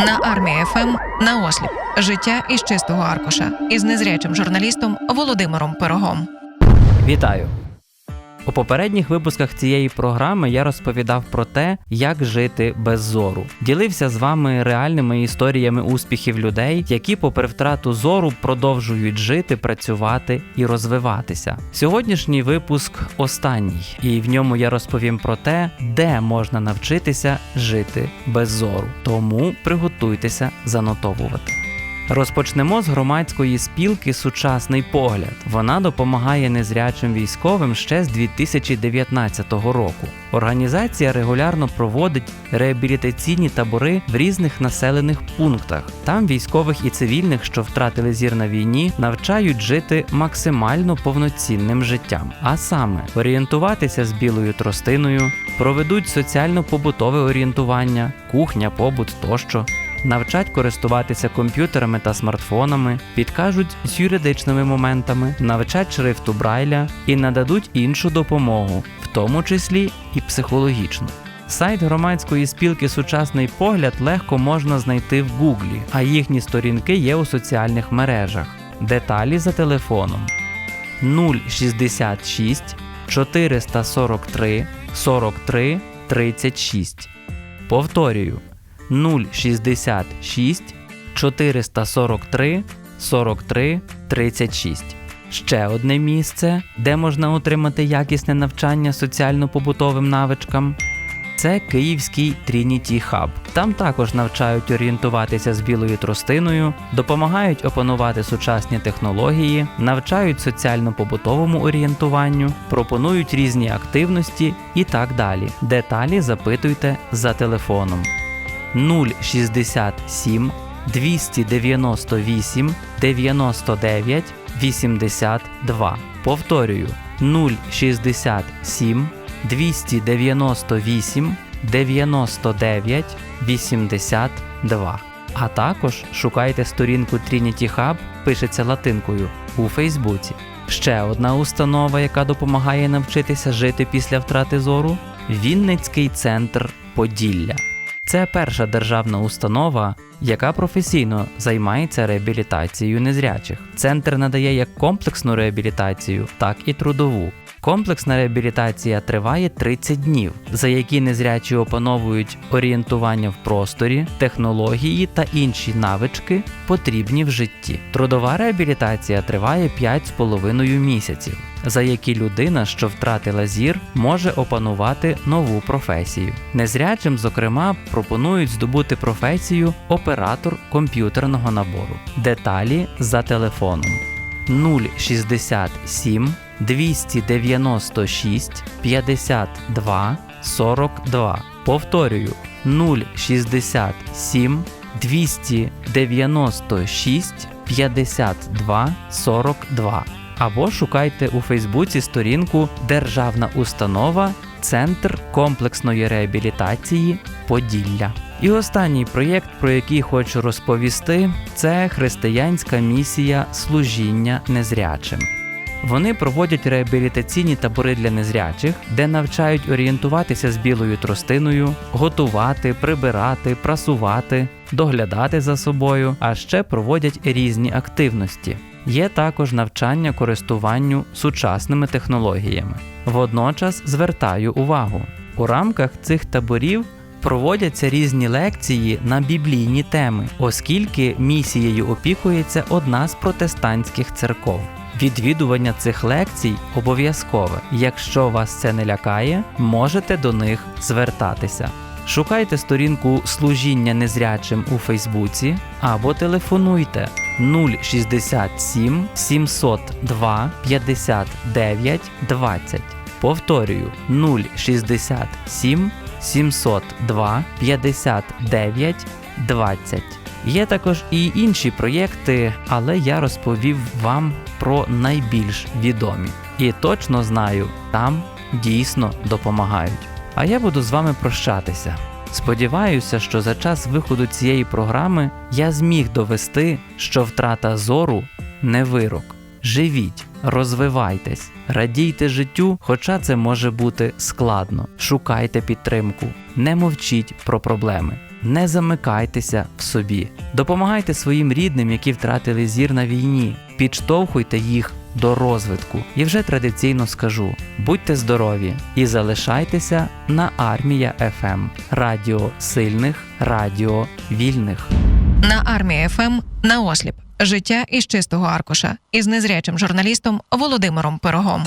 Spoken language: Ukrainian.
на армії ФМ на осліп життя із чистого аркуша із незрячим журналістом Володимиром Пирогом. Вітаю! У попередніх випусках цієї програми я розповідав про те, як жити без зору. Ділився з вами реальними історіями успіхів людей, які, попри втрату зору, продовжують жити, працювати і розвиватися. Сьогоднішній випуск останній, і в ньому я розповім про те, де можна навчитися жити без зору. Тому приготуйтеся занотовувати. Розпочнемо з громадської спілки Сучасний погляд. Вона допомагає незрячим військовим ще з 2019 року. Організація регулярно проводить реабілітаційні табори в різних населених пунктах. Там військових і цивільних, що втратили зір на війні, навчають жити максимально повноцінним життям, а саме орієнтуватися з білою тростиною, проведуть соціально-побутове орієнтування, кухня, побут тощо навчать користуватися комп'ютерами та смартфонами, підкажуть з юридичними моментами, навчать шрифту Брайля і нададуть іншу допомогу, в тому числі і психологічну. Сайт громадської спілки Сучасний погляд легко можна знайти в Гуглі, а їхні сторінки є у соціальних мережах. Деталі за телефоном 066 443 43 36. Повторюю 066 443 43 36. Ще одне місце, де можна отримати якісне навчання соціально-побутовим навичкам. Це Київський Trinity Hub. Там також навчають орієнтуватися з білою тростиною, допомагають опанувати сучасні технології, навчають соціально-побутовому орієнтуванню, пропонують різні активності і так далі. Деталі запитуйте за телефоном. 067 298 99 82. Повторюю 067 298 99 82. А також шукайте сторінку Trinity Hub, пишеться латинкою у Фейсбуці. Ще одна установа, яка допомагає навчитися жити після втрати зору Вінницький центр Поділля. Це перша державна установа, яка професійно займається реабілітацією незрячих. Центр надає як комплексну реабілітацію, так і трудову. Комплексна реабілітація триває 30 днів, за які незрячі опановують орієнтування в просторі, технології та інші навички, потрібні в житті. Трудова реабілітація триває 5,5 місяців, за які людина, що втратила зір, може опанувати нову професію. Незрячим, зокрема, пропонують здобути професію оператор комп'ютерного набору. Деталі за телефоном 067 296 52 42. Повторюю 067 296 52 42. Або шукайте у Фейсбуці сторінку Державна установа Центр комплексної реабілітації Поділля. І останній проєкт, про який хочу розповісти, це християнська місія служіння незрячим. Вони проводять реабілітаційні табори для незрячих, де навчають орієнтуватися з білою тростиною, готувати, прибирати, прасувати, доглядати за собою, а ще проводять різні активності. Є також навчання користуванню сучасними технологіями. Водночас звертаю увагу, у рамках цих таборів проводяться різні лекції на біблійні теми, оскільки місією опікується одна з протестантських церков. Відвідування цих лекцій обов'язкове. Якщо вас це не лякає, можете до них звертатися. Шукайте сторінку служіння незрячим у Фейсбуці або телефонуйте 067 702 59 20. Повторюю 067 702 59 20. Є також і інші проєкти, але я розповів вам про найбільш відомі. І точно знаю, там дійсно допомагають. А я буду з вами прощатися. Сподіваюся, що за час виходу цієї програми я зміг довести, що втрата зору не вирок. Живіть, розвивайтесь, радійте життю, хоча це може бути складно. Шукайте підтримку, не мовчіть про проблеми. не замикайтеся в собі. Допомагайте своїм рідним, які втратили зір на війні. Підштовхуйте їх до розвитку. І вже традиційно скажу: будьте здорові і залишайтеся на армія ФМ. Радіо сильних, радіо вільних. На армії ФМ на осліп. Життя із чистого аркуша із незрячим журналістом Володимиром Пирогом.